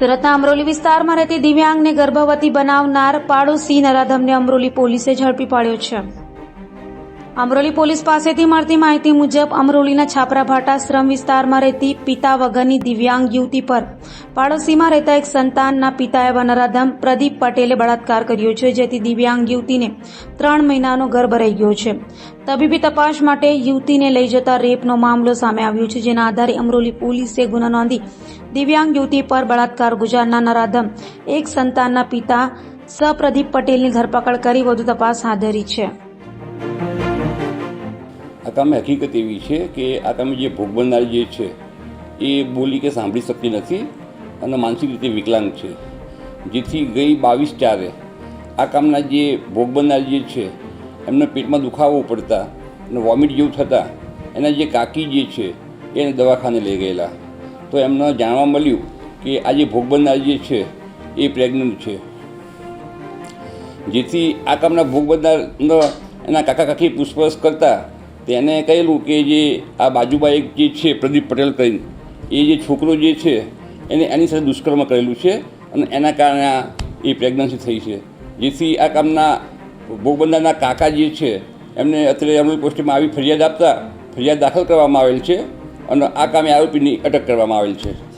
સુરતના અમરોલી વિસ્તારમાં રહેતી દિવ્યાંગને ગર્ભવતી બનાવનાર પાડોશી નરાધમને અમરોલી પોલીસે ઝડપી પાડ્યો છે. અમરોલી પોલીસ પાસેથી મળતી માહિતી મુજબ અમરોલીના છાપરાભાટા શ્રમ વિસ્તારમાં રહેતી પિતા વગરની દિવ્યાંગ યુવતી પર પાડોશીમાં રહેતા એક સંતાનના પિતા એવા નરાધમ પ્રદીપ પટેલે બળાત્કાર કર્યો છે, જેથી દિવ્યાંગ યુવતીને ત્રણ મહિનાનો ગર્ભ રહી ગયો છે. તબીબી તપાસ માટે યુવતીને લઈ જતા રેપનો મામલો સામે આવ્યો છે, જેના આધારે અમરોલી પોલીસે ગુનો નોંધી દિવ્યાંગ યુવતી પર બળાત્કાર ગુજારનાર નરાધમ એક સંતાનના પિતા સ પ્રદીપ પટેલની ધરપકડ કરી વધુ તપાસ હાથ ધરી છે. આ કામે હકીકત એવી છે કે આ કામે જે ભોગ બનનાર જે છે, એ બોલી કે સાંભળી શકતી નથી અને માનસિક રીતે વિકલાંગ છે. જેથી ગઈ બાવીસ ચારે આ કામના જે ભોગ બનનાર જે છે, એમને પેટમાં દુખાવો પડતા અને વોમિટ જેવું થતાં એના જે કાકી જે છે એને દવાખાને લઈ ગયેલા. તો એમને જાણવા મળ્યું કે આ જે ભોગ બનનાર જે છે, એ પ્રેગ્નન્ટ છે. જેથી આ કામના ભોગ બનનાર એના કાકા કાકી પૂછપરછ કરતા તેને કહેલું કે જે આ બાજુમાં એક જે છે પ્રદીપ પટેલ કરીને, એ જે છોકરો જે છે એને એની સાથે દુષ્કર્મ કરેલું છે અને એના કારણે આ એ પ્રેગ્નન્સી થઈ છે. જેથી આ કામના ભોગબંદાના કાકા જે છે, એમને અત્યારે અમરેલી પોસ્ટમાં આવી ફરિયાદ આપતા ફરિયાદ દાખલ કરવામાં આવેલ છે અને આ કામે આરોપીની અટક કરવામાં આવેલ છે.